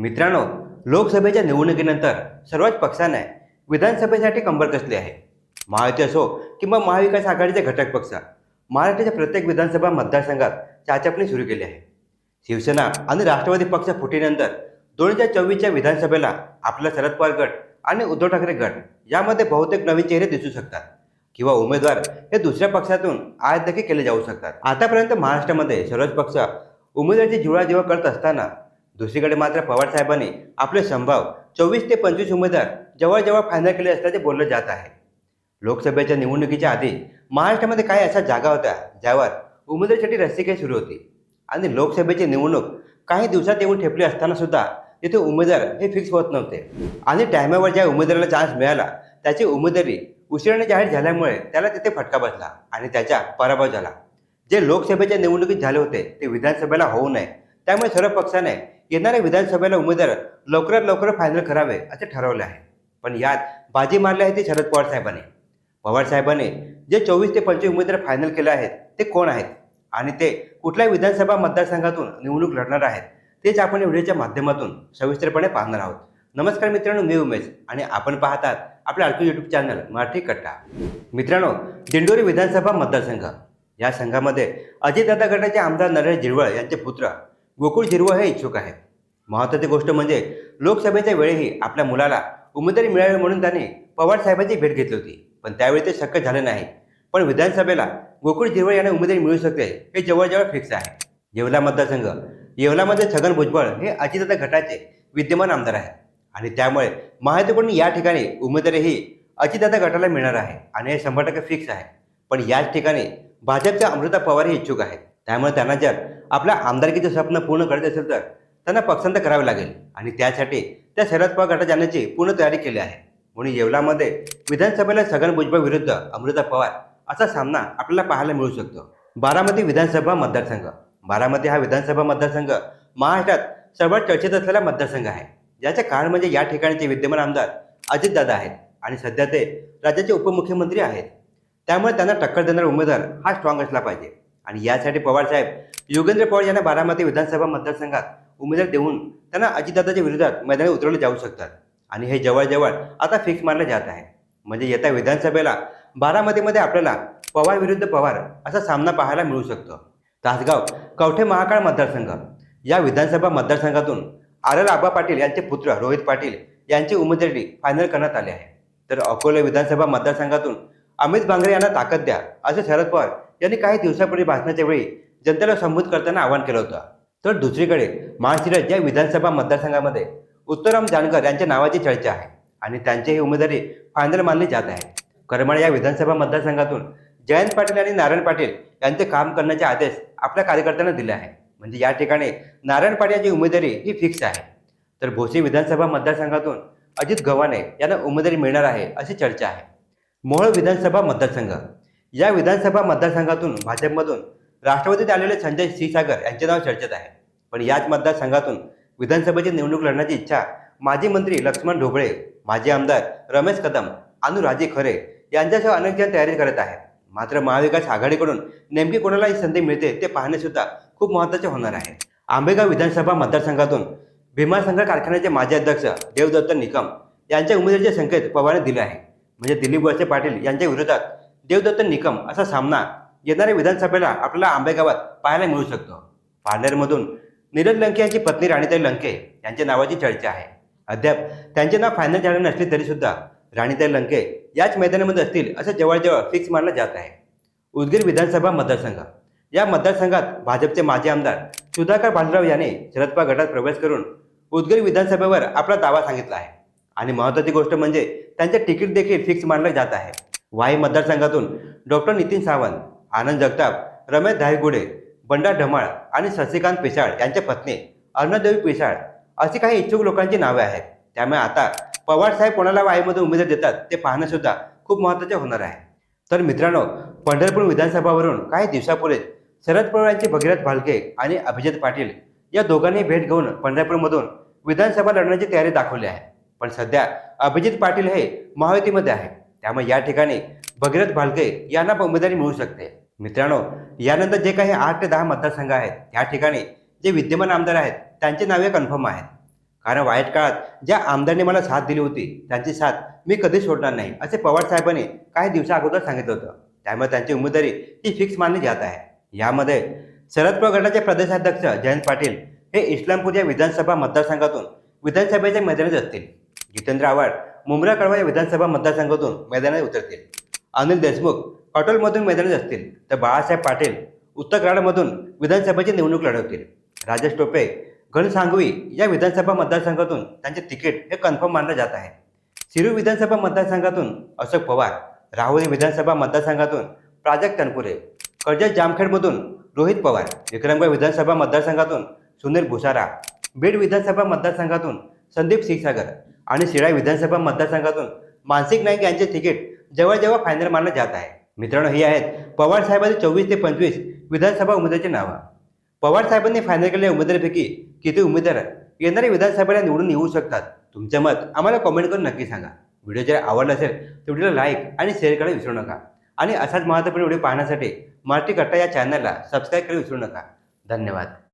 मित्रांनो लोकसभेच्या निवडणुकीनंतर सर्वच पक्षाने विधानसभेसाठी कंबर कसली आहे? महायुती असो किंवा महाविकास आघाडीचे घटक पक्ष महाराष्ट्राच्या प्रत्येक विधानसभा मतदारसंघात चाचपणी सुरू केली आहे. शिवसेना आणि राष्ट्रवादी पक्ष फुटीनंतर दोन हजार चोवीसच्या विधानसभेला आपला शरद पवार गट आणि उद्धव ठाकरे गट यामध्ये बहुतेक नवीन चेहरे दिसू शकतात किंवा उमेदवार हे दुसऱ्या पक्षातून आयात देखील केले जाऊ शकतात. आतापर्यंत महाराष्ट्रामध्ये सर्वच पक्ष उमेदवाराची जुळाजुळा करत असताना दुसरीकडे मात्र पवार साहेबांनी आपले संभाव चोवीस ते पंचवीस उमेदवार जवळजवळ फायनल केले असल्याचे बोललं जात आहे. लोकसभेच्या निवडणुकीच्या आधी महाराष्ट्रामध्ये काही अशा जागा होत्या ज्यावर उमेदवारीसाठी रस्सीखेच सुरू होती. आणि लोकसभेची निवडणूक काही दिवसात येऊन ठेपली असताना सुद्धा तिथे उमेदवार हे फिक्स होत नव्हते. आणि टायमावर ज्या उमेदवाराला चान्स मिळाला त्याची उमेदवारी उशिराने जाहीर झाल्यामुळे त्याला तिथे फटका बसला आणि त्याचा पराभव झाला. जे लोकसभेच्या निवडणुकीत झाले होते ते विधानसभेला होऊ नये त्यामुळे सर्व पक्षाने येणाऱ्या विधानसभेला उमेदवार लवकरात लवकर फायनल करावे असे ठरवले आहे. पण यात बाजी मारली आहे ते शरद पवार साहेबांनी. पवार साहेबांनी जे चोवीस ते पंचवीस उमेदवार फायनल केले आहेत ते कोण आहेत? आणि ते कुठल्या विधानसभा मतदारसंघातून निवडणूक लढणार आहेत तेच आपण व्हिडिओच्या माध्यमातून सविस्तरपणे पाहणार आहोत. नमस्कार मित्रांनो मी उमेश आणि आपण पाहतात आपल्या अडकू यूट्यूब चॅनल मराठी कट्टा. मित्रांनो दिंडोरी विधानसभा मतदारसंघ. या संघामध्ये अजितदादा गटाचे आमदार नरेश झिरवळ यांचे पुत्र गोकुळ झिरवळ हे इच्छुक आहेत. महत्त्वाची गोष्ट म्हणजे लोकसभेच्या वेळीही आपल्या मुलाला उमेदवारी मिळावी म्हणून त्यांनी पवार साहेबांची भेट घेतली होती. पण त्यावेळी ते शक्य झाले नाही. पण विधानसभेला गोकुळ झिरवळ यांना उमेदवारी मिळू शकते हे जवळजवळ फिक्स आहे. येवला मतदारसंघ येवलामध्ये छगन भुजबळ हे अजितदादा गटाचे विद्यमान आमदार आहेत. आणि त्यामुळे महायुतीकडून या ठिकाणी उमेदवारी ही अजितदादा गटाला मिळणार आहे आणि हे शंभर टक्के फिक्स आहे. पण याच ठिकाणी भाजपच्या अमृता पवार हे इच्छुक आहेत. त्यामुळे त्यांना जर आपल्या आमदारकीचं स्वप्न पूर्ण करत असेल तर त्यांना पसंत करावे लागेल. आणि त्यासाठी त्या शरद पवार गटात जाण्याची पूर्ण तयारी केली आहे. म्हणून येवलामध्ये विधानसभेला छगन भुजबळ विरुद्ध अमृता पवार असा सामना आपल्याला पाहायला मिळू शकतो. बारामती विधानसभा मतदारसंघ. बारामती हा विधानसभा मतदारसंघ महाराष्ट्रात सर्वात चर्चेत असलेला मतदारसंघ आहे. ज्याचे कारण म्हणजे या ठिकाणचे विद्यमान आमदार अजितदादा आहेत आणि सध्या ते राज्याचे उपमुख्यमंत्री आहेत. त्यामुळे त्यांना टक्कर देणारा उमेदवार हा स्ट्रॉंग असला पाहिजे. आणि यासाठी पवार साहेब योगेंद्र पवार यांना बारामती विधानसभा मतदारसंघात उमेदवार देऊन त्यांना अजितदादाच्या विरोधात मैदानी उतरवले जाऊ शकतात. आणि हे जवळजवळ आता फिक्स मारलं जात आहे. म्हणजे येत्या विधानसभेला बारामतीमध्ये आपल्याला पवार विरुद्ध पवार असा सामना पाहायला मिळू शकतो. तासगाव कवठे महाकाळ मतदारसंघ. या विधानसभा मतदारसंघातून आरल आबा पाटील यांचे पुत्र रोहित पाटील यांची उमेदवारी फायनल करण्यात आली आहे. तर अकोले विधानसभा मतदारसंघातून अमित बांगरे यांना ताकद द्या असे शरद पवार यांनी काही दिवसापूर्वी भाषणाच्या वेळी जनतेला संबोधित करताना आवाहन केलं होतं. तर दुसरीकडे महाशिरज या विधानसभा मतदारसंघामध्ये उत्तराम जानकर यांच्या नावाची चर्चा आहे आणि त्यांची ही उमेदवारी फायनल मानली जात आहे करमाळ या विधानसभा मतदारसंघातून जयंत पाटील आणि नारायण पाटील यांचे काम करण्याचे आदेश आपल्या कार्यकर्त्यांना दिले आहे म्हणजे या ठिकाणी नारायण पाटील यांची उमेदवारी ही फिक्स आहे. तर भोसी विधानसभा मतदारसंघातून अजित गव्हाणे यांना उमेदवारी मिळणार आहे अशी चर्चा आहे. मोहोळ विधानसभा मतदारसंघ. या विधानसभा मतदारसंघातून भाजपमधून राष्ट्रवादीत आलेले संजय क्षीरसागर यांचे नाव चर्चेत आहे. पण याच मतदारसंघातून विधानसभेची निवडणूक लढण्याची इच्छा माजी मंत्री लक्ष्मण ढोबळे माजी आमदार रमेश कदम अनुराजे राजे खरे यांच्यासह अनेक जण तयारी करत आहेत. मात्र महाविकास आघाडीकडून नेमकी कोणाला ही संधी मिळते ते पाहणे सुद्धा खूप महत्त्वाचे होणार आहे. आंबेगाव विधानसभा मतदारसंघातून भीमाशंकर कारखान्याचे माजी अध्यक्ष देवदत्त निकम यांच्या उमेदवारीचे संकेत पवारने दिले आहे. म्हणजे दिलीप वळसे पाटील यांच्या विरोधात देवदत्त निकम असा सामना येणाऱ्या विधानसभेला आपल्याला आंबेगावात पाहायला मिळू शकतो. पार्लरमधून नीरज लंके यांची पत्नी राणीताई लंके यांच्या नावाची चर्चा आहे. अद्याप त्यांचे नाव फायनल झाले नसले तरी सुद्धा राणीताई लंके याच मैदानामध्ये असतील असं जवळजवळ फिक्स मानलं जात आहे. उदगीर विधानसभा मतदारसंघ. या मतदारसंघात भाजपचे माजी आमदार सुधाकर भालराव यांनी शरदपा गटात प्रवेश करून उदगीर विधानसभेवर आपला दावा सांगितला आहे. आणि महत्त्वाची गोष्ट म्हणजे त्यांचे तिकीट देखील फिक्स मानलं जात आहे. वाई मतदारसंघातून डॉक्टर नितीन सावंत आनंद जगताप रमेश धायगुडे बंडा ढमाळ आणि शशिकांत पिसाळ यांच्या पत्नी अर्णदेवी पिसाळ अशी काही इच्छुक लोकांची नावे आहेत. त्यामुळे आता पवार साहेब कोणाला वाईमध्ये उमेदवार देतात ते पाहणं सुद्धा खूप महत्त्वाचे होणार आहे. तर मित्रांनो पंढरपूर विधानसभावरून काही दिवसापूर्वीच शरद पवार यांचे भगीरथ भालके आणि अभिजित पाटील या दोघांनी भेट घेऊन पंढरपूरमधून विधानसभा लढण्याची तयारी दाखवली आहे. पण सध्या अभिजित पाटील हे महायुतीमध्ये आहे. त्यामुळे या ठिकाणी भगीरथ भालके यांना उमेदवारी मिळू शकते. मित्रांनो यानंतर जे काही आठ ते दहा मतदारसंघ आहेत या ठिकाणी जे विद्यमान आमदार आहेत त्यांची नावे कन्फर्म आहेत. कारण वाईट काळात ज्या आमदारांनी मला साथ दिली होती त्यांची साथ मी कधी सोडणार नाही असे पवार साहेबांनी काही दिवसा अगोदर सांगितलं होतं. त्यामुळे त्यांची उमेदवारी ही फिक्स मानली जात आहे. यामध्ये शरद पवार गटाचे प्रदेशाध्यक्ष जयंत पाटील हे इस्लामपूर या विधानसभा मतदारसंघातून विधानसभेच्या मैदानात असतील. जितेंद्र आव्हाड मुंब्रा कळवा या विधानसभा मतदारसंघातून मैदानात उतरतील. अनिल देशमुख कॉटोलमधून मैदानात असतील तर बाळासाहेब पाटील उत्तरकराडमधून विधानसभेची निवडणूक लढवतील. राजेश टोपे घनसांगवी या विधानसभा मतदारसंघातून त्यांचे तिकीट हे कन्फर्म मानलं जात आहे. सिरू विधानसभा मतदारसंघातून अशोक पवार राहुरी विधानसभा मतदारसंघातून प्राजक्त तनपुरे कर्जत जामखेडमधून रोहित पवार विक्रमगड विधानसभा मतदारसंघातून सुनील भुसारा बीड विधानसभा मतदारसंघातून संदीप क्षीरसागर आणि शिराई विधानसभा मतदारसंघातून मानसिक नाईक यांचे तिकीट जवळजवळ फायनल मानलं जात आहे. मित्रांनो ही आहेत पवार साहेबांचे चोवीस ते पंचवीस विधानसभा उमेदवाराची नावं. पवार साहेबांनी फायनल केलेल्या उमेदवारांपैकी किती उमेदवार येणाऱ्या विधानसभेला निवडून येऊ शकतात? तुमचं मत आम्हाला कमेंट करून नक्की सांगा. व्हिडिओ जर आवडला असेल तर व्हिडिओला लाईक आणि शेअर करायला विसरू नका. आणि असाच महत्त्वपूर्ण व्हिडिओ पाहण्यासाठी मराठी कट्टा या चॅनलला सबस्क्राईब करायला विसरू नका. धन्यवाद.